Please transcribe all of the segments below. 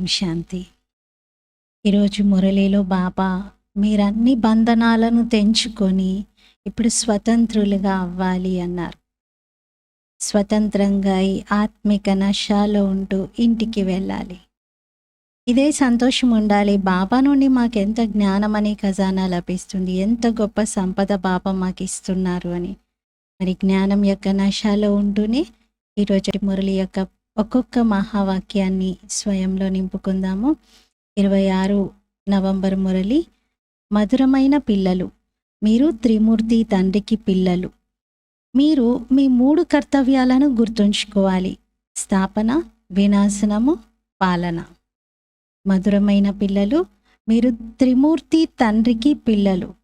ఓం శాంతి ఈరోజు మురళిలో బాబా మీరన్ని బంధనాలను తెంచుకొని ఇప్పుడు స్వతంత్రులుగా అవ్వాలి అన్నారు. స్వతంత్రంగా ఈ ఆత్మిక నశాలో ఉంటూ ఇంటికి వెళ్ళాలి. ఇదే సంతోషం ఉండాలి. బాబా నుండి మాకు ఎంత జ్ఞానం అనే ఖజానా లభిస్తుంది. ఎంత గొప్ప సంపద బాబా మాకు ఇస్తున్నారు అని. మరి జ్ఞానం యొక్క నశాలో ఉంటూనే ఈరోజు మురళి యొక్క ఒక్కొక్క మహావాక్యాన్ని స్వయంలో నింపుకుందాము. ఇరవై ఆరు నవంబర్ మురళి మధురమైన పిల్లలు మీరు త్రిమూర్తి తండ్రికి పిల్లలు. మీరు మీ మూడు కర్తవ్యాలను గుర్తుంచుకోవాలి. స్థాపన వినాశనము పాలన. మధురమైన పిల్లలు మీరు త్రిమూర్తి తండ్రికి పిల్లలు.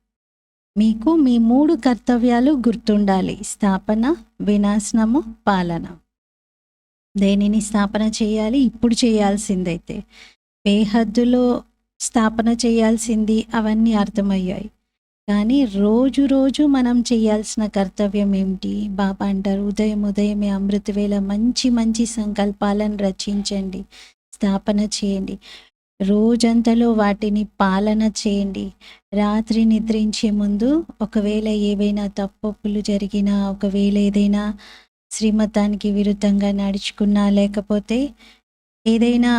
మీకు మీ మూడు కర్తవ్యాలు గుర్తుండాలి. స్థాపన వినాశనము పాలన. దేనిని స్థాపన చేయాలి? ఇప్పుడు చేయాల్సిందైతే. బేహద్దులో స్థాపన చేయాల్సింది అవన్నీ అర్థమయ్యాయి. కానీ రోజు రోజు మనం చేయాల్సిన కర్తవ్యం ఏమిటి? బాబా అంటారు ఉదయం ఉదయమే అమృతవేళ మంచి మంచి సంకల్పాలను రచించండి స్థాపన చేయండి. రోజంతలో వాటిని పాలన చేయండి. రాత్రి నిద్రించే ముందు ఒకవేళ ఏవైనా తప్పులు జరిగినా ఒకవేళ ఏదైనా శ్రీమతానికి విరుద్ధంగా నడుచుకున్నా లేకపోతే ఏదైనా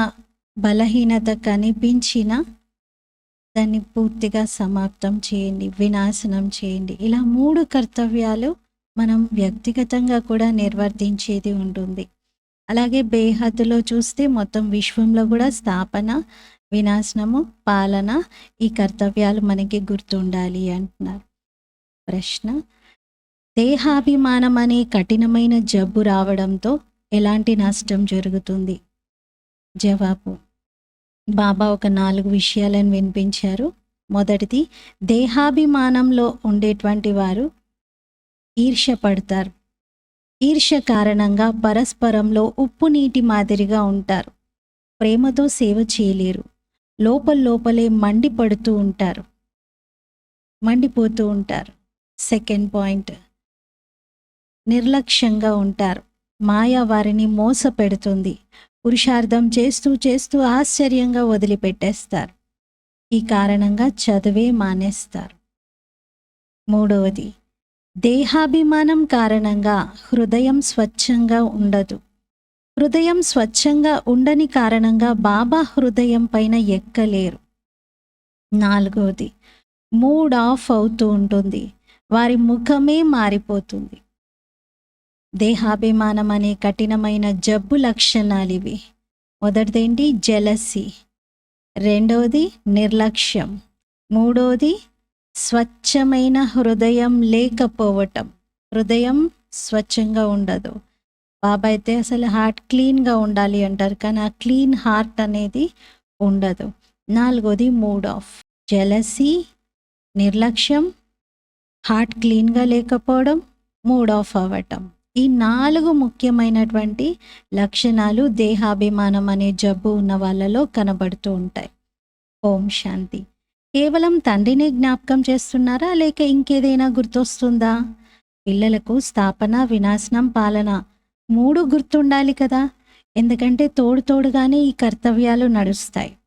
బలహీనత కనిపించినా దాన్ని పూర్తిగా సమాప్తం చేయండి వినాశనం చేయండి. ఇలా మూడు కర్తవ్యాలు మనం వ్యక్తిగతంగా కూడా నిర్వర్తించేది ఉంటుంది. అలాగే బేహద్దులో చూస్తే మొత్తం విశ్వంలో కూడా స్థాపన వినాశనము పాలన ఈ కర్తవ్యాలు మనకి గుర్తుండాలి అంటున్నారు. ప్రశ్న దేహాభిమానం అనే కఠినమైన జబ్బు రావడంతో ఎలాంటి నష్టం జరుగుతుంది? జవాబు. బాబా ఒక నాలుగు విషయాలను వినిపించారు. మొదటిది దేహాభిమానంలో ఉండేటువంటి వారు ఈర్ష్య పడతారు ఈర్ష్య కారణంగా పరస్పరంలో ఉప్పు నీటి మాదిరిగా ఉంటారు. ప్రేమతో సేవ చేయలేరు. లోపల లోపలే మండిపడుతూ ఉంటారు. మండిపోతూ ఉంటారు. సెకండ్ పాయింట్ నిర్లక్ష్యంగా ఉంటారు. మాయ వారిని మోసపెడుతుంది. పురుషార్థం చేస్తూ చేస్తూ ఆశ్చర్యంగా వదిలిపెట్టేస్తారు. ఈ కారణంగా చదివే మానేస్తారు. మూడవది దేహాభిమానం కారణంగా హృదయం స్వచ్ఛంగా ఉండదు. హృదయం స్వచ్ఛంగా ఉండని కారణంగా బాబా హృదయం పైన ఎక్కలేరు. నాలుగవది మూడ్ ఆఫ్ అవుతూ ఉంటుంది. వారి ముఖమే మారిపోతుంది. దేహాభిమానం అనే కఠినమైన జబ్బు లక్షణాలు ఇవి మొదటిదేంటి? జలసి. రెండవది నిర్లక్ష్యం. మూడవది స్వచ్ఛమైన హృదయం లేకపోవటం. హృదయం స్వచ్ఛంగా ఉండదు. బాబా అయితే అసలు హార్ట్ క్లీన్గా ఉండాలి అంటారు కానీ ఆ క్లీన్ హార్ట్ అనేది ఉండదు. నాలుగోది మూడ్ ఆఫ్. జలసి నిర్లక్ష్యం హార్ట్ క్లీన్గా లేకపోవడం మూడ్ ఆఫ్ అవ్వటం. ఈ నాలుగు ముఖ్యమైనటువంటి లక్షణాలు దేహాభిమానం అనే జబ్బు ఉన్న వాళ్ళలో కనబడుతూ ఉంటాయి. ఓం శాంతి. కేవలం తండ్రిని జ్ఞాపకం చేస్తున్నారా? లేక ఇంకేదైనా గుర్తొస్తుందా? పిల్లలకు స్థాపన వినాశనం పాలన మూడు గుర్తుండాలి కదా? ఎందుకంటే తోడు తోడుగానే ఈ కర్తవ్యాలు నడుస్తాయి.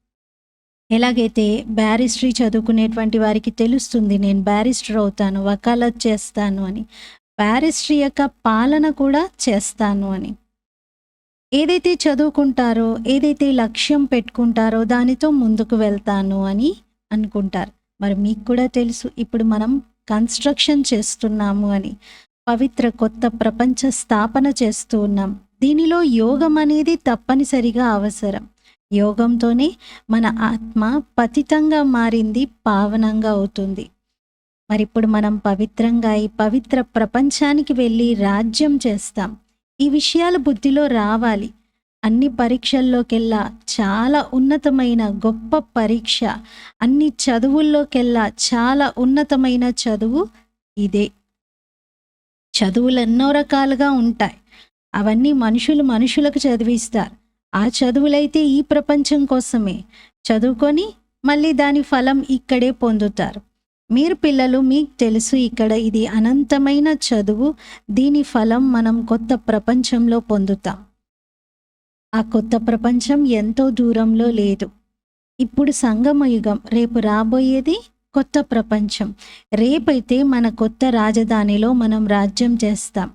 ఎలాగైతే బ్యారిస్టరీ చదువుకునేటువంటి వారికి తెలుస్తుంది నేను బ్యారిస్టర్ అవుతాను వకాలత్ చేస్తాను అని. బ్యారిస్టరీ యొక్క పాలన కూడా చేస్తాను అని. ఏదైతే చదువుకుంటారో ఏదైతే లక్ష్యం పెట్టుకుంటారో దానితో ముందుకు వెళ్తాను అని అనుకుంటారు. మరి మీకు కూడా తెలుసు ఇప్పుడు మనం కన్స్ట్రక్షన్ చేస్తున్నాము అని పవిత్ర కొత్త ప్రపంచ స్థాపన చేస్తూ ఉన్నాం. దీనిలో యోగం అనేది తప్పనిసరిగా అవసరం. యోగంతోనే మన ఆత్మ పతితంగా మారింది పావనంగా అవుతుంది. మరి ఇప్పుడు మనం పవిత్రంగా ఈ పవిత్ర ప్రపంచానికి వెళ్ళి రాజ్యం చేస్తాం. ఈ విషయాలు బుద్ధిలో రావాలి. అన్ని పరీక్షల్లోకెల్లా చాలా ఉన్నతమైన గొప్ప పరీక్ష. అన్ని చదువుల్లోకెల్లా చాలా ఉన్నతమైన చదువు ఇదే. చదువులు ఎన్నో రకాలుగా ఉంటాయి. అవన్నీ మనుషులు మనుషులకు చదివిస్తారు. ఆ చదువులైతే ఈ ప్రపంచం కోసమే. చదువుకొని మళ్ళీ దాని ఫలం ఇక్కడే పొందుతారు. మీరు పిల్లలు మీకు తెలుసు ఇక్కడ ఇది అనంతమైన చదువు. దీని ఫలం మనం కొత్త ప్రపంచంలో పొందుతాం. ఆ కొత్త ప్రపంచం ఎంతో దూరంలో లేదు. ఇప్పుడు సంగమయుగం. రేపు రాబోయేది కొత్త ప్రపంచం. రేపైతే మన కొత్త రాజధానిలో మనం రాజ్యం చేస్తాం.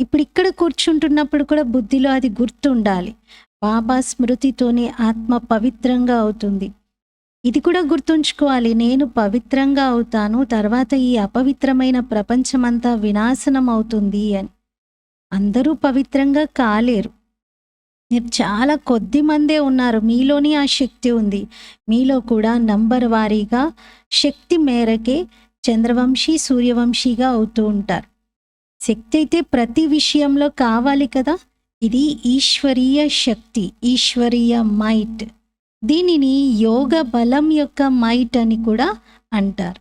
ఇప్పుడు ఇక్కడ కూర్చుంటున్నప్పుడు కూడా బుద్ధిలో అది గుర్తుండాలి. బాబా స్మృతితోనే ఆత్మ పవిత్రంగా అవుతుంది. ఇది కూడా గుర్తుంచుకోవాలి. నేను పవిత్రంగా అవుతాను తర్వాత ఈ అపవిత్రమైన ప్రపంచమంతా వినాశనం అవుతుంది అని. అందరూ పవిత్రంగా కాలేరు. మీరు చాలా కొద్ది మందే ఉన్నారు. మీలోని ఆ శక్తి ఉంది. మీలో కూడా నంబర్ వారీగా శక్తి మేరకే చంద్రవంశీ సూర్యవంశీగా అవుతూ ఉంటారు. శక్తి అయితే ప్రతి విషయంలో కావాలి కదా? ఇది ఈశ్వరీయ శక్తి ఈశ్వరీయ మైట్. దీనిని యోగ బలం యొక్క మైట్ అని కూడా అంటారు.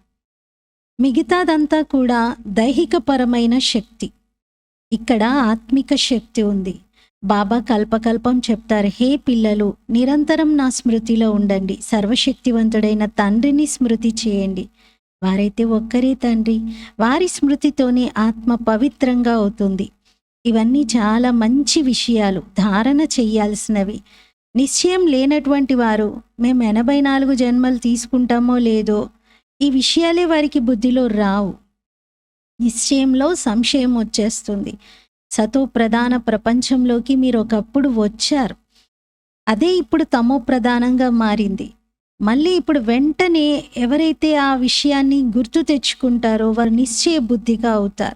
మిగతాదంతా కూడా దైహికపరమైన శక్తి. ఇక్కడ ఆత్మిక శక్తి ఉంది. బాబా కల్పకల్పం చెప్తారు హే పిల్లలు నిరంతరం నా స్మృతిలో ఉండండి. సర్వశక్తివంతుడైన తండ్రిని స్మృతి చేయండి. వారైతే ఒక్కరే తండ్రి. వారి స్మృతితోనే ఆత్మ పవిత్రంగా అవుతుంది. ఇవన్నీ చాలా మంచి విషయాలు. ధారణ చేయాల్సినవి. నిశ్చయం లేనటువంటి వారు మేము ఎనభై నాలుగు జన్మలు తీసుకుంటామో లేదో ఈ విషయాలే వారికి బుద్ధిలో రావు. నిశ్చయంలో సంశయం వచ్చేస్తుంది. సతో ప్రధాన ప్రపంచంలోకి మీరు ఒకప్పుడు వచ్చారు. అదే ఇప్పుడు తమో ప్రధానంగా మారింది. మళ్ళీ ఇప్పుడు వెంటనే ఎవరైతే ఆ విషయాన్ని గుర్తు తెచ్చుకుంటారో వారు నిశ్చయ బుద్ధిగా అవుతారు.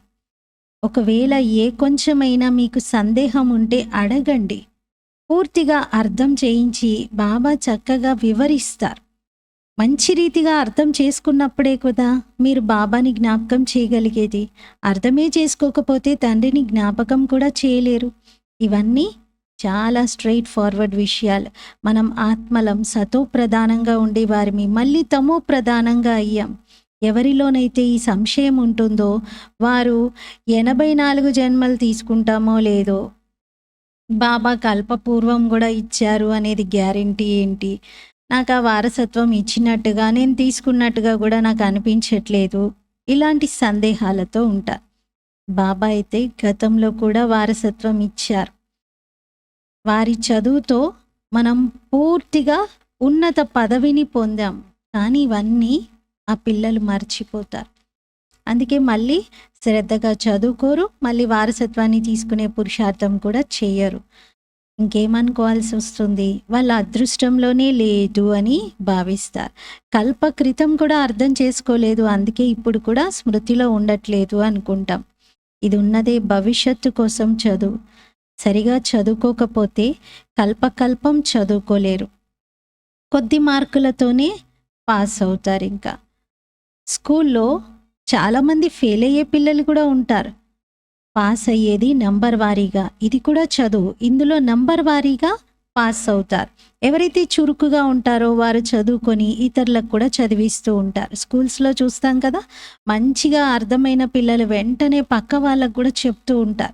ఒకవేళ ఏ కొంచెమైనా మీకు సందేహం ఉంటే అడగండి. పూర్తిగా అర్థం చేయించి బాబా చక్కగా వివరిస్తారు. మంచి రీతిగా అర్థం చేసుకున్నప్పుడే కదా మీరు బాబాని జ్ఞాపకం చేయగలిగేది. అర్థమే చేసుకోకపోతే తండ్రిని జ్ఞాపకం కూడా చేయలేరు. ఇవన్నీ చాలా స్ట్రైట్ ఫార్వర్డ్ విషయాలు. మనం ఆత్మలం సతో ప్రధానంగా ఉండేవారిమి. మళ్ళీ తమో ప్రధానంగా అయ్యాం. ఎవరిలోనైతే ఈ సంశయం ఉంటుందో వారు ఎనభై నాలుగు జన్మలు తీసుకుంటామో లేదో బాబా కల్పపూర్వం కూడా ఇచ్చారు అనేది గ్యారంటీ ఏంటి? నాకు ఆ వారసత్వం ఇచ్చినట్టుగా నేను తీసుకున్నట్టుగా కూడా నాకు అనిపించట్లేదు. ఇలాంటి సందేహాలతో ఉంటా. బాబా అయితే గతంలో కూడా వారసత్వం ఇచ్చారు. వారి చదువుతో మనం పూర్తిగా ఉన్నత పదవిని పొందాం. కానీ ఇవన్నీ ఆ పిల్లలు మర్చిపోతారు. అందుకే మళ్ళీ శ్రద్ధగా చదువుకోరు మళ్ళీ వారసత్వాన్ని తీసుకునే పురుషార్థం కూడా చేయరు. ఇంకేమనుకోవాల్సి వస్తుంది? వాళ్ళ అదృష్టంలోనే లేదు అని భావిస్తారు. కల్పకృతం కూడా అర్థం చేసుకోలేదు అందుకే ఇప్పుడు కూడా స్మృతిలో ఉండట్లేదు అనుకుంటాం. ఇది ఉన్నదే భవిష్యత్తు కోసం చదువు. సరిగా చదువుకోకపోతే కల్పకల్పం చదువుకోలేరు. కొద్ది మార్కులతోనే పాస్ అవుతారు ఇంకా. స్కూల్లో చాలామంది ఫెయిల్ అయ్యే పిల్లలు కూడా ఉంటారు. పాస్ అయ్యేది నంబర్ వారీగా. ఇది కూడా చదువు. ఇందులో నంబర్ వారీగా పాస్ అవుతారు. ఎవరైతే చురుకుగా ఉంటారో వారు చదువుకొని ఇతరులకు కూడా చదివిస్తూ ఉంటారు. స్కూల్స్లో చూస్తాం కదా మంచిగా అర్థమైన పిల్లలు వెంటనే పక్క వాళ్ళకు కూడా చెప్తూ ఉంటారు.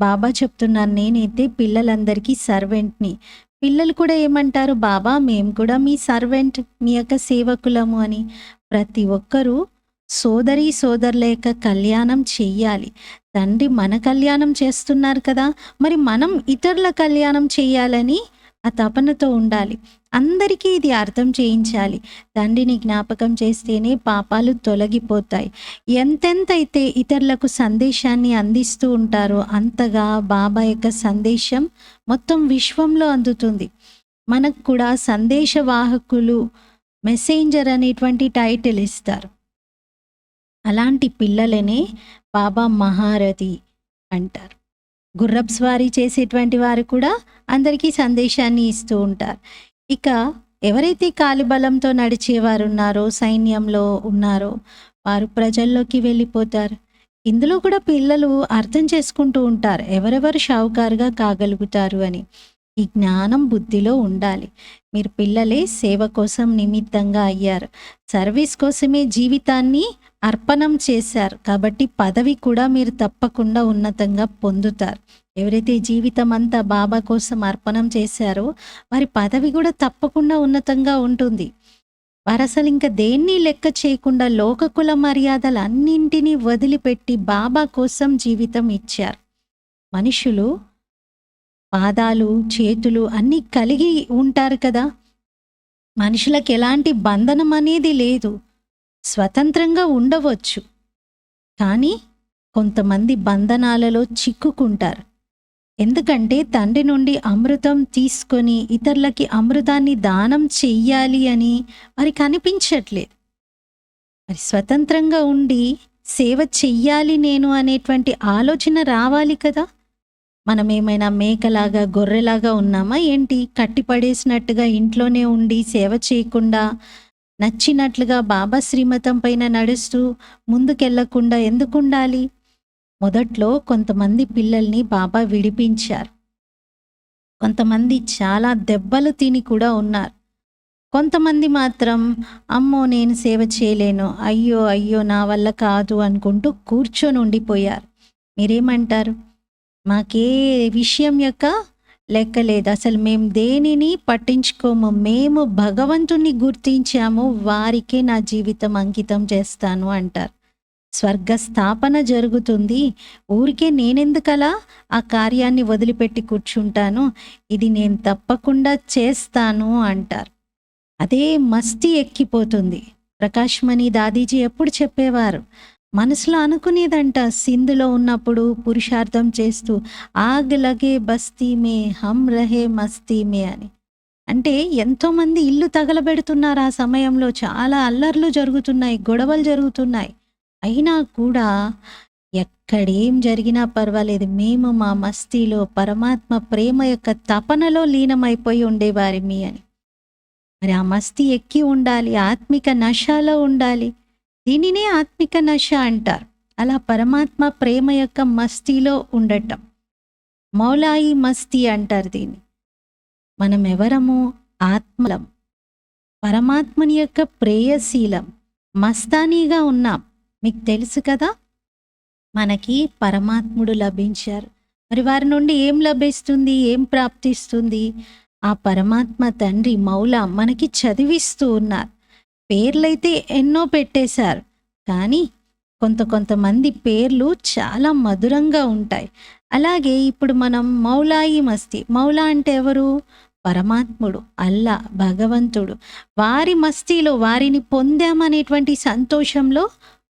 బాబా చెప్తున్నాను నేనైతే పిల్లలందరికీ సర్వెంట్ని పిల్లలు కూడా ఏమంటారు బాబా మేము కూడా మీ సర్వెంట్ మీ యొక్క సేవకులము అని. ప్రతి ఒక్కరూ సోదరి సోదరుల యొక్క కళ్యాణం చెయ్యాలి. తండ్రి మన కళ్యాణం చేస్తున్నారు కదా మరి మనం ఇతరుల కళ్యాణం చేయాలని ఆ తపనతో ఉండాలి. అందరికీ ఇది అర్థం చేయించాలి. తండ్రిని జ్ఞాపకం చేస్తేనే పాపాలు తొలగిపోతాయి. ఎంతెంతైతే ఇతరులకు సందేశాన్ని అందిస్తూ ఉంటారో అంతగా బాబా యొక్క సందేశం మొత్తం విశ్వంలో అందుతుంది. మనకు కూడా సందేశవాహకులు మెసెంజర్ అనేటువంటి టైటిల్ ఇస్తారు. అలాంటి పిల్లలనే బాబా మహారథి అంటారు. గుర్రపు స్వారీ చేసేటువంటి వారు కూడా అందరికీ సందేశాన్ని ఇస్తూ ఉంటారు. ఇక ఎవరైతే కాలిబలంతో నడిచేవారు ఉన్నారో సైన్యంలో ఉన్నారో వారు ప్రజల్లోకి వెళ్ళిపోతారు. ఇందులో కూడా పిల్లలు అర్థం చేసుకుంటూ ఉంటారు. ఎవరెవరు షావుకారుగా కాగలుగుతారు అని. ఈ జ్ఞానం బుద్ధిలో ఉండాలి. మీరు పిల్లలే సేవ కోసం నిమిత్తంగా అయ్యారు. సర్వీస్ కోసమే జీవితాన్ని అర్పణం చేశారు. కాబట్టి పదవి కూడా మీరు తప్పకుండా ఉన్నతంగా పొందుతారు. ఎవరైతే జీవితం అంతా బాబా కోసం అర్పణం చేశారో వారి పదవి కూడా తప్పకుండా ఉన్నతంగా ఉంటుంది. వారు అసలు ఇంకా దేన్ని లెక్క చేయకుండా లోకకుల మర్యాదలు అన్నింటినీ వదిలిపెట్టి బాబా కోసం జీవితం ఇచ్చారు. మనుషులు పాదాలు చేతులు అన్నీ కలిగి ఉంటారు కదా. మనుషులకు ఎలాంటి బంధనం అనేది లేదు. స్వతంత్రంగా ఉండవచ్చు. కానీ కొంతమంది బంధనాలలో చిక్కుకుంటారు. ఎందుకంటే తండ్రి నుండి అమృతం తీసుకొని ఇతరులకి అమృతాన్ని దానం చెయ్యాలి అని వారికి అనిపించట్లేదు. మరి స్వతంత్రంగా ఉండి సేవ చెయ్యాలి నేను అనేటువంటి ఆలోచన రావాలి కదా. మనం ఏమైనా మేకలాగా గొర్రెలాగా ఉన్నామా? ఏంటి? కట్టిపడేసినట్టుగా ఇంట్లోనే ఉండి సేవ చేయకుండా నచ్చినట్లుగా బాబా శ్రీమతం పైన నడుస్తూ ముందుకెళ్ళకుండా ఎందుకు ఉండాలి మొదట్లో కొంతమంది పిల్లల్ని బాబా విడిపించారు. కొంతమంది చాలా దెబ్బలు తిని కూడా ఉన్నారు. కొంతమంది మాత్రం అమ్మో నేను సేవ చేయలేను. అయ్యో అయ్యో నా వల్ల కాదు అనుకుంటూ కూర్చొని ఉండిపోయారు మీరేమంటారు? మాకే విషయం యొక్క లెక్క లేదు. అసలు మేము దేనిని పట్టించుకోము. మేము భగవంతుని గుర్తించాము. వారికే నా జీవితం అంకితం చేస్తాను అంటారు. స్వర్గ స్థాపన జరుగుతుంది. ఊరికే నేనెందుకలా ఆ కార్యాన్ని వదిలిపెట్టి కూర్చుంటాను? ఇది నేను తప్పకుండా చేస్తాను అంటారు. అదే మస్తి ఎక్కిపోతుంది. ప్రకాష్మణి దాదీజీ ఎప్పుడు చెప్పేవారు? మనసులో అనుకునేదంట సింధులో ఉన్నప్పుడు పురుషార్థం చేస్తూ ఆగ్ లగే బస్తీ మే హమ్ రహే మస్తీ మే అని. అంటే ఎంతోమంది ఇల్లు తగలబెడుతున్నారు ఆ సమయంలో. చాలా అల్లర్లు జరుగుతున్నాయి గొడవలు జరుగుతున్నాయి. అయినా కూడా ఎక్కడేం జరిగినా పర్వాలేదు. మేము మా మస్తీలో పరమాత్మ ప్రేమ యొక్క తపనలో లీనమైపోయి ఉండేవారిమి అని. మరి ఆ మస్తీ ఎక్కి ఉండాలి ఆత్మిక నశాలో ఉండాలి. దీనినే ఆత్మిక నశ అంటారు. అలా పరమాత్మ ప్రేమ యొక్క మస్తీలో ఉండటం. మౌలాయి మస్తీ అంటారు దీన్ని. మనం ఎవరము? ఆత్మలం. పరమాత్మని యొక్క ప్రేయశీలం మస్తానీగా ఉన్నాం. మీకు తెలుసు కదా? మనకి పరమాత్ముడు లభించారు. మరి వారి నుండి ఏం లభిస్తుంది? ఏం ప్రాప్తిస్తుంది? ఆ పరమాత్మ తండ్రి మౌల మనకి చదివిస్తూ ఉన్నారు. పేర్లైతే ఎన్నో పెట్టేశారు. కానీ కొంత కొంతమంది పేర్లు చాలా మధురంగా ఉంటాయి. అలాగే ఇప్పుడు మనం మౌలాయి మస్తి. మౌలా అంటే ఎవరు? పరమాత్ముడు అల్లా భగవంతుడు. వారి మస్తీలో వారిని పొందామనేటువంటి సంతోషంలో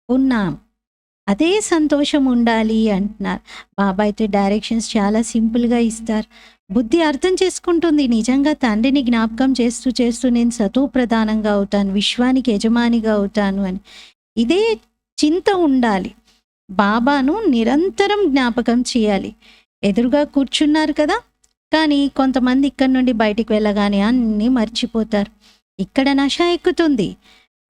ఉన్నాం. అదే సంతోషం ఉండాలి అంటున్నారు. బాబా అయితే డైరెక్షన్స్ చాలా సింపుల్గా ఇస్తారు. బుద్ధి అర్థం చేసుకుంటుంది. నిజంగా తండ్రిని జ్ఞాపకం చేస్తూ చేస్తూ నేను సతూ ప్రధానంగా అవుతాను విశ్వానికి యజమానిగా అవుతాను అని. ఇదే చింత ఉండాలి. బాబాను నిరంతరం జ్ఞాపకం చేయాలి. ఎదురుగా కూర్చున్నారు కదా? కానీ కొంతమంది ఇక్కడి నుండి బయటికి వెళ్ళగానే అన్నీ మర్చిపోతారు. ఇక్కడ నష ఎక్కుతుంది.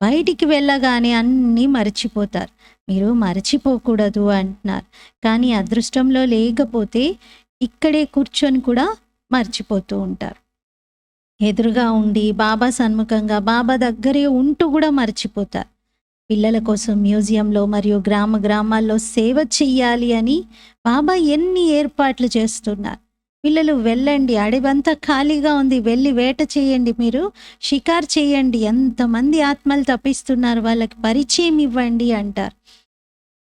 బయటికి వెళ్ళగానే అన్నీ మర్చిపోతారు. మీరు మర్చిపోకూడదు అంటున్నారు. కానీ అదృష్టంలో లేకపోతే ఇక్కడే కూర్చొని కూడా మర్చిపోతూ ఉంటారు. ఎదురుగా ఉండి బాబా సన్ముఖంగా బాబా దగ్గరే ఉంటూ కూడా మర్చిపోతారు. పిల్లల కోసం మ్యూజియంలో మరియు గ్రామ గ్రామాల్లో సేవ చెయ్యాలి అని బాబా ఎన్ని ఏర్పాట్లు చేస్తున్నారు. పిల్లలు వెళ్ళండి అడవంతా ఖాళీగా ఉంది వెళ్ళి వేట చేయండి మీరు షికార్ చేయండి ఎంతమంది ఆత్మలు తప్పిస్తున్నారు వాళ్ళకి పరిచయం ఇవ్వండి అంటారు.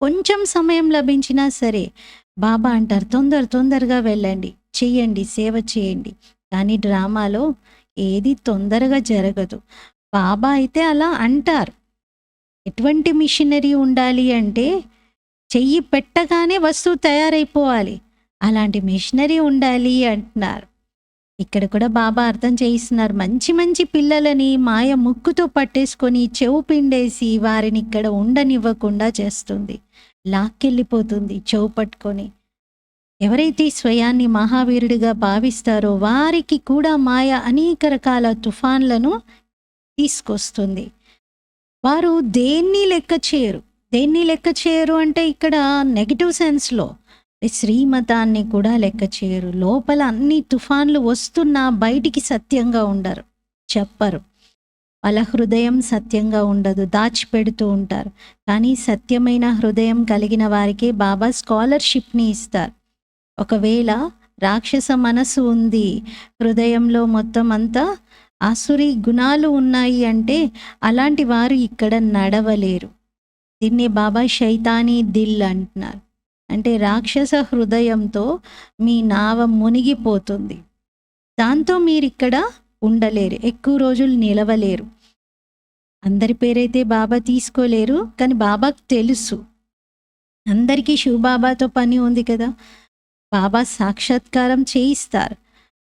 కొంచెం సమయం లభించినా సరే బాబా అంటారు తొందర తొందరగా వెళ్ళండి. చెయ్యండి సేవ చేయండి. కానీ డ్రామాలో ఏది తొందరగా జరగదు. బాబా అయితే అలా అంటారు. ఎటువంటి మిషనరీ ఉండాలి అంటే చెయ్యి పెట్టగానే వస్తువు తయారైపోవాలి. అలాంటి మిషనరీ ఉండాలి అంటున్నారు. ఇక్కడ కూడా బాబా అర్థం చేయిస్తున్నారు. మంచి మంచి పిల్లలని మాయ ముక్కుతో పట్టేసుకొని చెవు పిండేసి వారిని ఇక్కడ ఉండనివ్వకుండా చేస్తుంది. లాక్కెళ్ళిపోతుంది చెవు పట్టుకొని. ఎవరైతే స్వయాన్ని మహావీరుడిగా భావిస్తారో వారికి కూడా మాయ అనేక రకాల తుఫాన్లను తీసుకొస్తుంది. వారు దేన్ని లెక్క చేయరు. దేన్ని లెక్క చేయరు అంటే ఇక్కడ నెగిటివ్ సెన్స్లో శ్రీమతాన్ని కూడా లెక్క చేయరు. లోపల అన్ని తుఫాన్లు వస్తున్నా బయటికి సత్యంగా ఉండరు. చెప్పరు. వాళ్ళ హృదయం సత్యంగా ఉండదు దాచిపెడుతూ ఉంటారు. కానీ సత్యమైన హృదయం కలిగిన వారికి బాబా స్కాలర్షిప్ని ఇస్తారు. ఒకవేళ రాక్షస మనసు ఉంది హృదయంలో మొత్తం అంతా ఆసురి గుణాలు ఉన్నాయి అంటే అలాంటి వారు ఇక్కడ నడవలేరు. దీన్ని బాబా శైతానీ దిల్ అంటున్నారు. అంటే రాక్షస హృదయంతో మీ నావ మునిగిపోతుంది. దాంతో మీరు ఇక్కడ ఉండలేరు ఎక్కువ రోజులు నిలవలేరు. అందరి పేరైతే బాబా తీసుకోలేరు కానీ బాబాకు తెలుసు. అందరికీ శివబాబాతో పని ఉంది కదా. బాబా సాక్షాత్కారం చేయిస్తారు.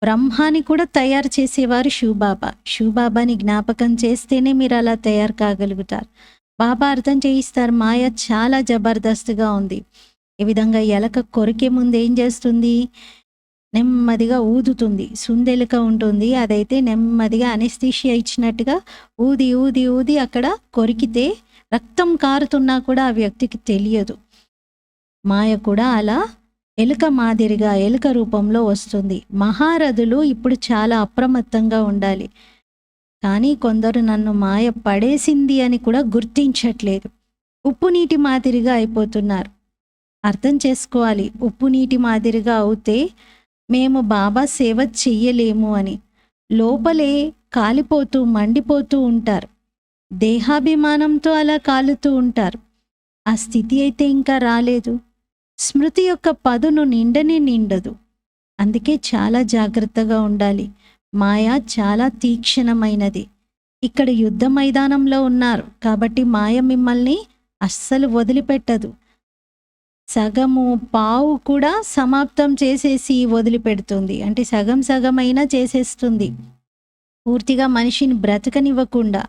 బ్రహ్మాని కూడా తయారు చేసేవారు శివబాబా. శివబాబాని జ్ఞాపకం చేస్తేనే మీరు అలా తయారు కాగలుగుతారు. బాబా అర్థం చేయిస్తారు మాయ చాలా జబర్దస్త్గా ఉంది. ఈ విధంగా ఎలక కొరికే ముందు ఏం చేస్తుంది? నెమ్మదిగా ఊదుతుంది. సుందెలుక ఉంటుంది. అదైతే నెమ్మదిగా అనెస్థీషియా ఇచ్చినట్టుగా ఊది ఊది ఊది అక్కడ కొరికితే రక్తం కారుతున్నా కూడా ఆ వ్యక్తికి తెలియదు. మాయ కూడా అలా ఎలుక మాదిరిగా ఎలుక రూపంలో వస్తుంది. మహారథులు ఇప్పుడు చాలా అప్రమత్తంగా ఉండాలి. కానీ కొందరు నన్ను మాయ పడేసింది అని కూడా గుర్తించట్లేదు. ఉప్పు నీటి మాదిరిగా అయిపోతున్నారు. అర్థం చేసుకోవాలి. ఉప్పు నీటి మాదిరిగా అవుతే మేము బాబా సేవ చెయ్యలేము అని. లోపలే కాలిపోతూ మండిపోతూ ఉంటారు. దేహాభిమానంతో అలా కాలుతూ ఉంటారు. ఆ స్థితి అయితే ఇంకా రాలేదు. స్మృతి యొక్క పదును నిండనే నిండదు. అందుకే చాలా జాగ్రత్తగా ఉండాలి. మాయ చాలా తీక్షణమైనది. ఇక్కడ యుద్ధ మైదానంలో ఉన్నారు. కాబట్టి మాయ మిమ్మల్ని అస్సలు వదిలిపెట్టదు. సగము పావు కూడా సమాప్తం చేసేసి వదిలిపెడుతుంది. అంటే సగం సగమైనా చేసేస్తుంది. పూర్తిగా మనిషిని బ్రతకనివ్వకుండా.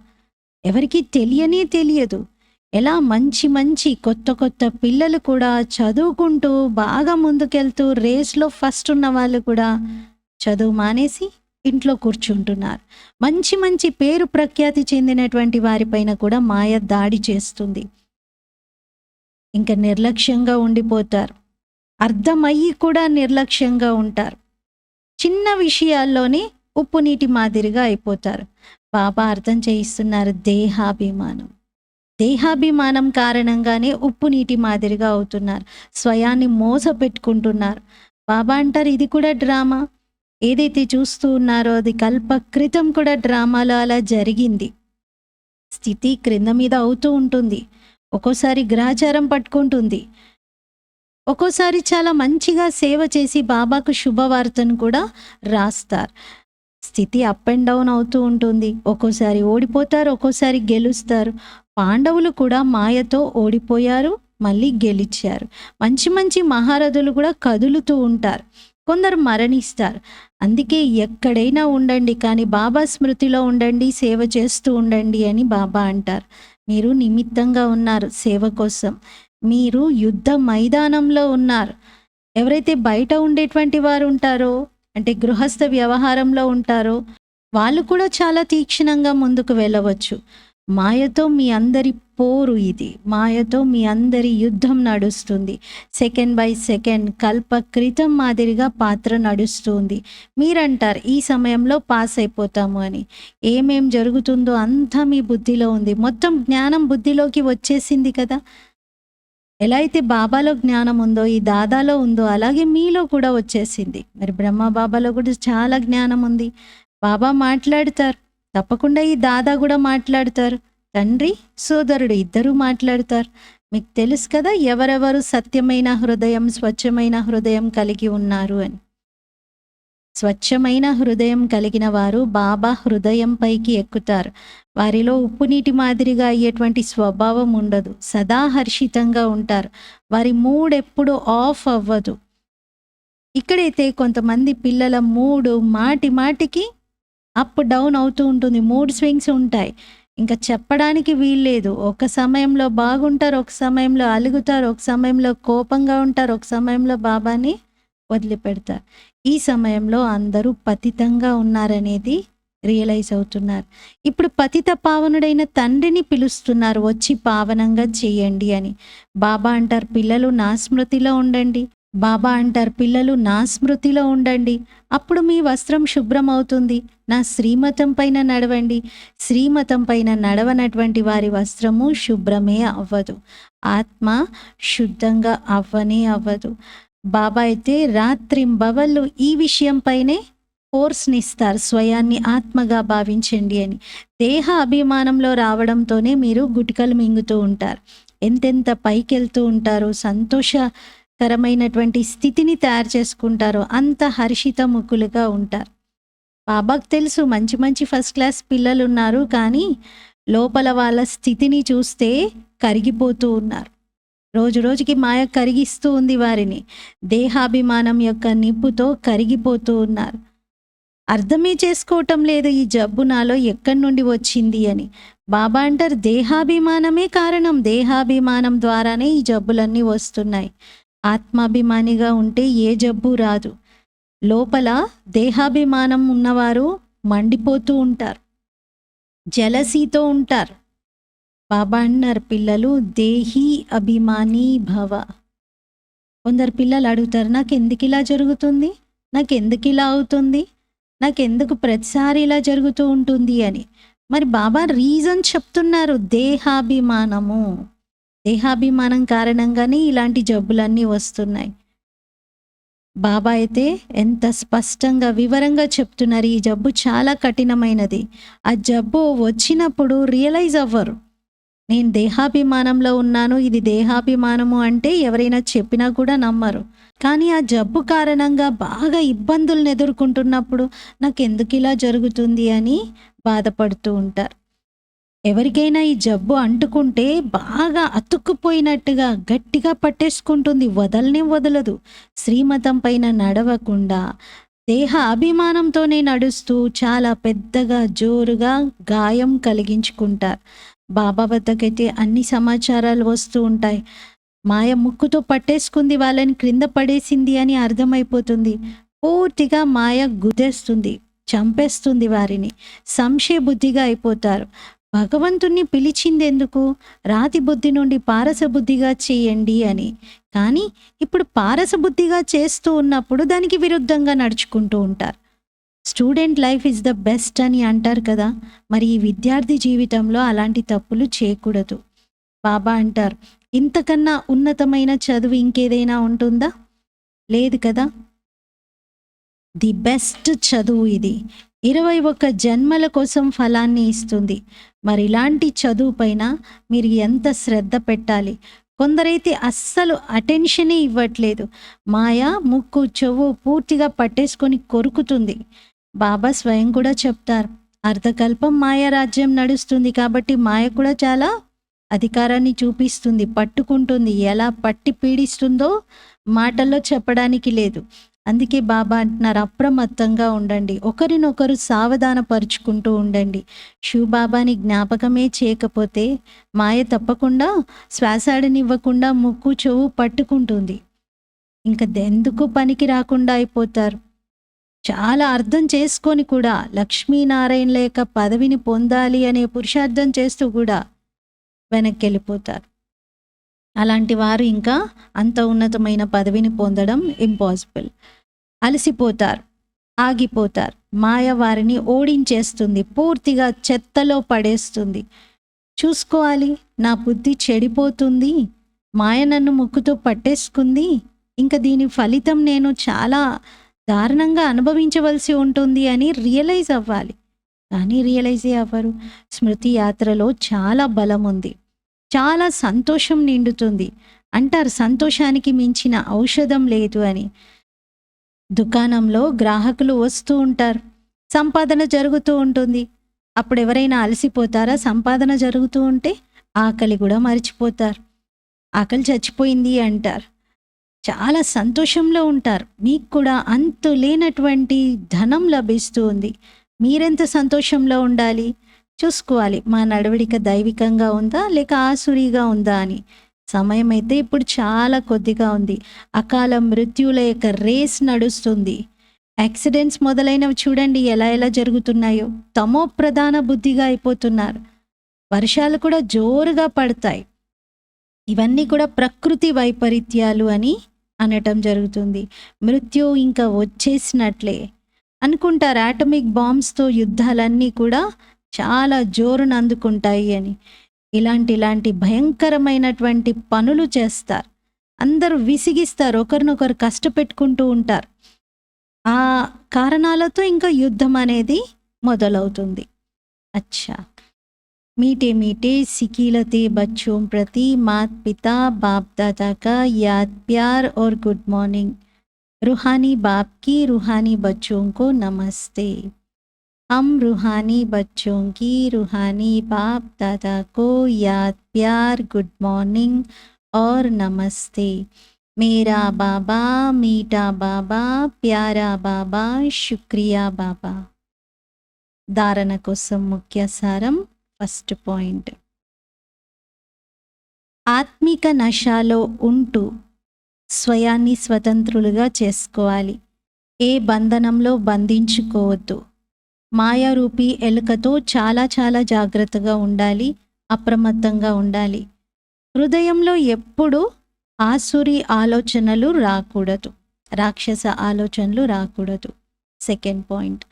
ఎవరికీ తెలియనే తెలియదు. ఎలా మంచి మంచి కొత్త కొత్త పిల్లలు కూడా చదువుకుంటూ బాగా ముందుకెళ్తూ రేస్లో ఫస్ట్ ఉన్న వాళ్ళు కూడా చదువు మానేసి ఇంట్లో కూర్చుంటున్నారు. మంచి మంచి పేరు ప్రఖ్యాతి చెందినటువంటి వారిపైన కూడా మాయ దాడి చేస్తుంది. ఇంకా నిర్లక్ష్యంగా ఉండిపోతారు. అర్థమయ్యి కూడా నిర్లక్ష్యంగా ఉంటారు. చిన్న విషయాల్లోనే ఉప్పు నీటి మాదిరిగా అయిపోతారు. బాబా అర్థం చేయిస్తున్నారు దేహాభిమానం. దేహాభిమానం కారణంగానే ఉప్పు నీటి మాదిరిగా అవుతున్నారు. స్వయాన్ని మోసపెట్టుకుంటున్నారు. బాబా అంటారు ఇది కూడా డ్రామా. ఏదైతే చూస్తూ ఉన్నారో అది కల్ప క్రితం కూడా డ్రామాలో అలా జరిగింది. స్థితి క్రింద మీద అవుతూ ఉంటుంది. ఒక్కోసారి గ్రహచారం పట్టుకుంటుంది. ఒక్కోసారి చాలా మంచిగా సేవ చేసి బాబాకు శుభవార్తను కూడా రాస్తారు. స్థితి అప్ అండ్ డౌన్ అవుతూ ఉంటుంది. ఒక్కోసారి ఓడిపోతారు ఒక్కోసారి గెలుస్తారు. పాండవులు కూడా మాయతో ఓడిపోయారు మళ్ళీ గెలిచారు. మంచి మంచి మహారథులు కూడా కదులుతూ ఉంటారు. కొందరు మరణిస్తారు. అందుకే ఎక్కడైనా ఉండండి కానీ బాబా స్మృతిలో ఉండండి సేవ చేస్తూ ఉండండి అని బాబా అంటారు. మీరు నిమిత్తంగా ఉన్నారు సేవ కోసం. మీరు యుద్ధ మైదానంలో ఉన్నారు. ఎవరైతే బయట ఉండేటువంటి వారు ఉంటారో అంటే గృహస్థ వ్యవహారంలో ఉంటారో వాళ్ళు కూడా చాలా తీక్షణంగా ముందుకు వెళ్ళవచ్చు. మాయతో మీ అందరి పోరు ఇది. మాయతో మీ అందరి యుద్ధం నడుస్తుంది. సెకండ్ బై సెకండ్ కల్ప క్రితం మాదిరిగా పాత్ర నడుస్తుంది. మీరంటారు ఈ సమయంలో పాస్ అయిపోతాము అని. ఏమేం జరుగుతుందో అంతా మీ బుద్ధిలో ఉంది. మొత్తం జ్ఞానం బుద్ధిలోకి వచ్చేసింది కదా. ఎలా అయితే బాబాలో జ్ఞానం ఉందో ఈ దాదాలో ఉందో అలాగే మీలో కూడా వచ్చేసింది. మరి బ్రహ్మ బాబాలో కూడా చాలా జ్ఞానం ఉంది. బాబా మాట్లాడతారు. తప్పకుండా ఈ దాదా కూడా మాట్లాడతారు. తండ్రి సోదరుడు ఇద్దరూ మాట్లాడతారు. మీకు తెలుసు కదా ఎవరెవరు సత్యమైన హృదయం స్వచ్ఛమైన హృదయం కలిగి ఉన్నారు అని. స్వచ్ఛమైన హృదయం కలిగిన వారు బాబా హృదయం పైకి ఎక్కుతారు. వారిలో ఉప్పు నీటి మాదిరిగా అయ్యేటువంటి స్వభావం ఉండదు. సదా హర్షితంగా ఉంటారు. వారి మూడ్ ఆఫ్ అవ్వదు. ఇక్కడైతే కొంతమంది పిల్లల మూడు మాటి మాటికి అప్ డౌన్ అవుతూ ఉంటుంది. మూడ్ స్వింగ్స్ ఉంటాయి. ఇంకా చెప్పడానికి వీల్లేదు. ఒక సమయంలో బాగుంటారు ఒక సమయంలో అలుగుతారు ఒక సమయంలో కోపంగా ఉంటారు ఒక సమయంలో బాబాని వదిలిపెడతారు. ఈ సమయంలో అందరూ పతితంగా ఉన్నారనేది రియలైజ్ అవుతున్నారు. ఇప్పుడు పతిత పావనుడైన తండ్రిని పిలుస్తున్నారు. వచ్చి పావనంగా చేయండి అని. బాబా అంటారు పిల్లలు నా స్మృతిలో ఉండండి. బాబా అంటారు పిల్లలు నా స్మృతిలో ఉండండి. అప్పుడు మీ వస్త్రం శుభ్రం అవుతుంది నా శ్రీమతం పైన నడవండి. శ్రీమతం పైన నడవనటువంటి వారి వస్త్రము శుభ్రమే అవ్వదు. ఆత్మ శుద్ధంగా అవ్వనే అవ్వదు. బాబా అయితే రాత్రింబవళ్ళు ఈ విషయంపైనే ఫోర్స్నిస్తారు స్వయాన్ని ఆత్మగా భావించండి అని. దేహ అభిమానంలో రావడంతోనే మీరు గుటికలు మింగుతూ ఉంటారు. ఎంతెంత పైకెళ్తూ ఉంటారు సంతోష కరమైనటువంటి స్థితిని తయారు చేసుకుంటారో. అంత హర్షిత ముక్కులుగా ఉంటారు. బాబాకు తెలుసు మంచి మంచి ఫస్ట్ క్లాస్ పిల్లలు ఉన్నారు కానీ లోపల వాళ్ళ స్థితిని చూస్తే కరిగిపోతూ ఉన్నారు. రోజు రోజుకి మాయ కరిగిస్తూ ఉంది వారిని. దేహాభిమానం యొక్క నిప్పుతో కరిగిపోతూ ఉన్నారు. అర్థమే చేసుకోవటం లేదు ఈ జబ్బు నాలో ఎక్కడి నుండి వచ్చింది అని. బాబా అంటారు దేహాభిమానమే కారణం. దేహాభిమానం ద్వారానే ఈ జబ్బులన్నీ వస్తున్నాయి. ఆత్మాభిమానిగా ఉంటే ఏ జబ్బు రాదు. లోపల దేహాభిమానం ఉన్నవారు మండిపోతూ ఉంటారు. జలసీతో ఉంటారు. బాబా అన్నారు పిల్లలు దేహి అభిమాని భవ. కొందరు పిల్లలు అడుగుతారు నాకు ఎందుకు ఇలా జరుగుతుంది? నాకు ఎందుకు ఇలా అవుతుంది? నాకు ఎందుకు ప్రతిసారి ఇలా జరుగుతూ ఉంటుంది అని. మరి బాబా రీజన్ చెప్తున్నారు దేహాభిమానము. దేహాభిమానం కారణంగానే ఇలాంటి జబ్బులన్నీ వస్తున్నాయి. బాబా అయితే ఎంత స్పష్టంగా వివరంగా చెప్తున్నారు. ఈ జబ్బు చాలా కఠినమైనది. ఆ జబ్బు వచ్చినప్పుడు రియలైజ్ అవ్వరు. నేను దేహాభిమానంలో ఉన్నాను. ఇది దేహాభిమానము అంటే ఎవరైనా చెప్పినా కూడా నమ్మరు. కానీ ఆ జబ్బు కారణంగా బాగా ఇబ్బందులను ఎదుర్కొంటున్నప్పుడు నాకు ఎందుకు ఇలా జరుగుతుంది అని బాధపడుతూ ఉంటారు. ఎవరికైనా ఈ జబ్బు అంటుకుంటే బాగా అతుక్కుపోయినట్టుగా గట్టిగా పట్టేసుకుంటుంది. వదలనే వదలదు. శ్రీమతం పైన నడవకుండా దేహ అభిమానంతోనే నడుస్తూ చాలా పెద్దగా జోరుగా గాయం కలిగించుకుంటారు. బాబా వద్దకైతే అన్ని సమాచారాలు వస్తూ ఉంటాయి. మాయ ముక్కుతో పట్టేసుకుంది వాళ్ళని క్రింద పడేసింది అని అర్థమైపోతుంది. పూర్తిగా మాయ గుదేస్తుంది చంపేస్తుంది వారిని. సంశయ బుద్ధిగా అయిపోతారు. భగవంతుణ్ణి పిలిచిందెందుకు? రాతి బుద్ధి నుండి పారసబుద్ధిగా చేయండి అని. కానీ ఇప్పుడు పారసబుద్ధిగా చేస్తూ ఉన్నప్పుడు దానికి విరుద్ధంగా నడుచుకుంటూ ఉంటారు. Student life is the best అని అంటారు కదా. మరి ఈ విద్యార్థి జీవితంలో అలాంటి తప్పులు చేయకూడదు. బాబా అంటారు ఇంతకన్నా ఉన్నతమైన చదువు ఇంకేదైనా ఉంటుందా? లేదు కదా. ది బెస్ట్ చదువు ఇది. ఇరవై ఒక్క జన్మల కోసం ఫలాన్ని ఇస్తుంది. మరి ఇలాంటి చదువు పైన మీరు ఎంత శ్రద్ధ పెట్టాలి? కొందరైతే అస్సలు అటెన్షనే ఇవ్వట్లేదు. మాయ ముక్కు చెవు పూర్తిగా పట్టేసుకొని కొరుకుతుంది. బాబా స్వయం కూడా చెప్తారు అర్ధకల్పం మాయ రాజ్యం నడుస్తుంది కాబట్టి మాయ కూడా చాలా అధికారాన్ని చూపిస్తుంది పట్టుకుంటుంది. ఎలా పట్టి పీడిస్తుందో మాటల్లో చెప్పడానికి లేదు. అందుకే బాబా అంటున్నారు అప్రమత్తంగా ఉండండి. ఒకరినొకరు సావధానపరుచుకుంటూ ఉండండి. శివబాబాని జ్ఞాపకమే చేయకపోతే మాయ తప్పకుండా శ్వాసాడనివ్వకుండా ముక్కు చెవు పట్టుకుంటుంది. ఇంకా ఎందుకు పనికి రాకుండా అయిపోతారు. చాలా అర్థం చేసుకొని కూడా లక్ష్మీనారాయణల లేక పదవిని పొందాలి అనే పురుషార్థం చేస్తూ కూడా వెనక్కి వెళ్ళిపోతారు అలాంటి వారు ఇంకా అంత ఉన్నతమైన పదవిని పొందడం ఇంపాసిబుల్. అలసిపోతారు ఆగిపోతారు. మాయ వారిని ఓడించేస్తుంది పూర్తిగా చెత్తలో పడేస్తుంది. చూసుకోవాలి నా బుద్ధి చెడిపోతుంది మాయ నన్ను ముక్కుతో పట్టేసుకుంది ఇంకా దీని ఫలితం నేను చాలా దారుణంగా అనుభవించవలసి ఉంటుంది అని రియలైజ్ అవ్వాలి. కానీ రియలైజే అవ్వరు. స్మృతి యాత్రలో చాలా బలం ఉంది. చాలా సంతోషం నిండుతుంది. అంటారు సంతోషానికి మించిన ఔషధం లేదు అని. దుకాణంలో గ్రాహకులు వస్తూ ఉంటారు. సంపాదన జరుగుతూ ఉంటుంది. అప్పుడు ఎవరైనా అలసిపోతారా? సంపాదన జరుగుతూ ఉంటే ఆకలి కూడా మర్చిపోతారు. ఆకలి చచ్చిపోయింది అంటారు. చాలా సంతోషంలో ఉంటారు. మీకు కూడా అంతు లేనటువంటి ధనం లభిస్తూ ఉంది. మీరెంత సంతోషంలో ఉండాలి? చూసుకోవాలి. మా నడవడిక దైవికంగా ఉందా? లేక ఆసురిగా ఉందా అని. సమయం అయితే ఇప్పుడు చాలా కొద్దిగా ఉంది. అకాల మృత్యుల యొక్క రేస్ నడుస్తుంది. యాక్సిడెంట్స్ మొదలైనవి చూడండి ఎలా ఎలా జరుగుతున్నాయో. తమో ప్రధాన బుద్ధిగా అయిపోతున్నారు. వర్షాలు కూడా జోరుగా పడతాయి. ఇవన్నీ కూడా ప్రకృతి వైపరీత్యాలు అని అనటం జరుగుతుంది. మృత్యు ఇంకా వచ్చేసినట్లే. అనుకుంటారు ఆటమిక్ బాంబ్స్తో యుద్ధాలన్నీ కూడా చాలా జోరును అందుకుంటాయి అని. ఇలాంటి ఇలాంటి భయంకరమైనటువంటి పనులు చేస్తారు అందరూ విసిగిస్తారు ఒకరినొకరు కష్టపెట్టుకుంటూ ఉంటారు ఆ కారణాలతో ఇంకా యుద్ధం అనేది మొదలవుతుంది అచ్చా मीठे मीठे सिकीलते बच्चों प्रति मात पिता बाप दादा का याद प्यार और गुड मॉर्निंग रूहानी बाप की रूहानी बच्चों को नमस्ते हम रूहानी बच्चों की रूहानी बाप दादा को याद प्यार गुड मॉर्निंग और नमस्ते मेरा बाबा मीठा बाबा प्यारा बाबा शुक्रिया बाबा ధారణ కోసం ముఖ్య సారం ఫస్ట్ పాయింట్ ఆత్మిక నశాలో ఉంటూ స్వయాన్ని స్వతంత్రులుగా చేసుకోవాలి ఏ బంధనంలో బంధించుకోవద్దు మాయారూపి ఎలుకతో చాలా చాలా జాగ్రత్తగా ఉండాలి అప్రమత్తంగా ఉండాలి. హృదయంలో ఎప్పుడూ ఆసురి ఆలోచనలు రాకూడదు. రాక్షస ఆలోచనలు రాకూడదు. Second point.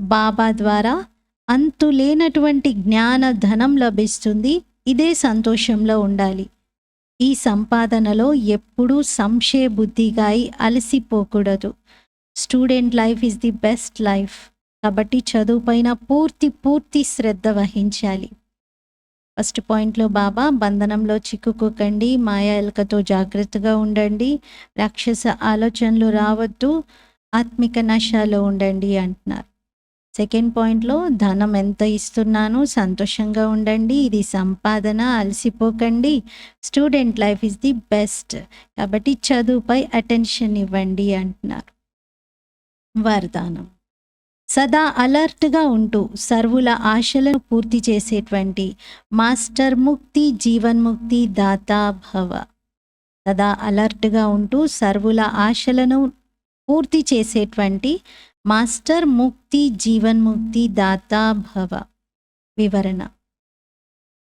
బాబా ద్వారా అంతులేనటువంటి జ్ఞాన ధనం లభిస్తుంది. ఇదే సంతోషంలో ఉండాలి. ఈ సంపాదనలో ఎప్పుడూ సంశయ బుద్ధిగా అయి అలసిపోకూడదు. Student life is the best life. కాబట్టి చదువుపైన పూర్తి పూర్తి శ్రద్ధ వహించాలి. ఫస్ట్ పాయింట్లో బాబా బంధనంలో చిక్కుకోకండి మాయా ఎలకతో జాగ్రత్తగా ఉండండి రాక్షస ఆలోచనలు రావద్దు ఆత్మిక నశాలో ఉండండి అంటున్నారు. సెకండ్ పాయింట్లో ధనం ఎంత ఇస్తున్నాను సంతోషంగా ఉండండి ఇది సంపాదన అలసిపోకండి student life is the best కాబట్టి చదువుపై అటెన్షన్ ఇవ్వండి అంటున్నారు. వరదానం. సదా అలర్ట్గా ఉంటూ సర్వుల ఆశలను పూర్తి చేసేటువంటి మాస్టర్ ముక్తి జీవన్ముక్తి దాత భవ. సదా అలర్ట్గా ఉంటూ సర్వుల ఆశలను పూర్తి చేసేటువంటి మాస్టర్ ముక్తి జీవన్ముక్తి దాత భవ. వివరణ.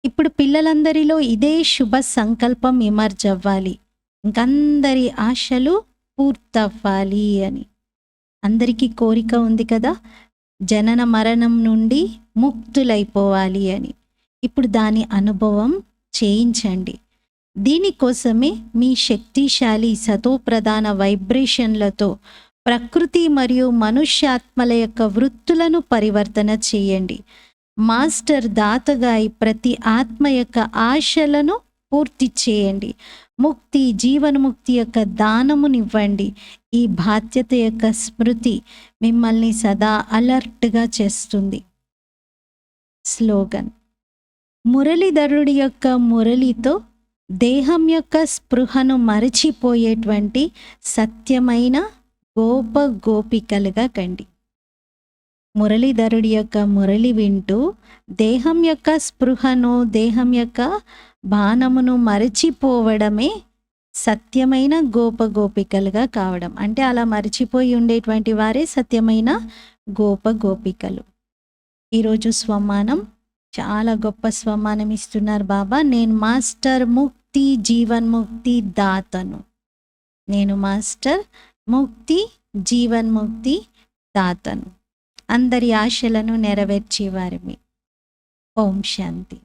ఇప్పుడు పిల్లలందరిలో ఇదే శుభ సంకల్పం ఇమర్జవ్వాలి ఇంకందరి ఆశలు పూర్తవ్వాలి అని. అందరికీ కోరిక ఉంది కదా? జనన మరణం నుండి ముక్తులైపోవాలి అని. ఇప్పుడు దాని అనుభవం చేయించండి. దీనికోసమే మీ శక్తిశాలి సతోప్రధాన వైబ్రేషన్లతో ప్రకృతి మరియు మనుష్యాత్మల యొక్క వృత్తులను పరివర్తన చేయండి. మాస్టర్ దాతగాయి ప్రతి ఆత్మ యొక్క ఆశలను పూర్తి చేయండి. ముక్తి జీవన్ముక్తి యొక్క దానమునివ్వండి. ఈ బాధ్యత యొక్క స్మృతి మిమ్మల్ని సదా అలర్ట్గా చేస్తుంది. స్లోగన్. మురళీధరుడి యొక్క మురళితో దేహం యొక్క స్పృహను మరచిపోయేటువంటి సత్యమైన గోప గోపికలుగా కండి. మురళీధరుడి యొక్క మురళి వింటూ దేహం యొక్క స్పృహను దేహం యొక్క బాణమును మరచిపోవడమే సత్యమైన గోప గోపికలుగా కావడం. అంటే అలా మరచిపోయి ఉండేటువంటి వారే సత్యమైన గోప గోపికలు ఈరోజు స్వమానం చాలా గొప్ప స్వమానం ఇస్తున్నారు బాబా. నేను మాస్టర్ ముక్తి జీవన్ముక్తి దాతను. నేను మాస్టర్ ముక్తి జీవన్ముక్తి దాతను. అందరి ఆశలను నెరవేర్చేవారిమి. ఓం శాంతి.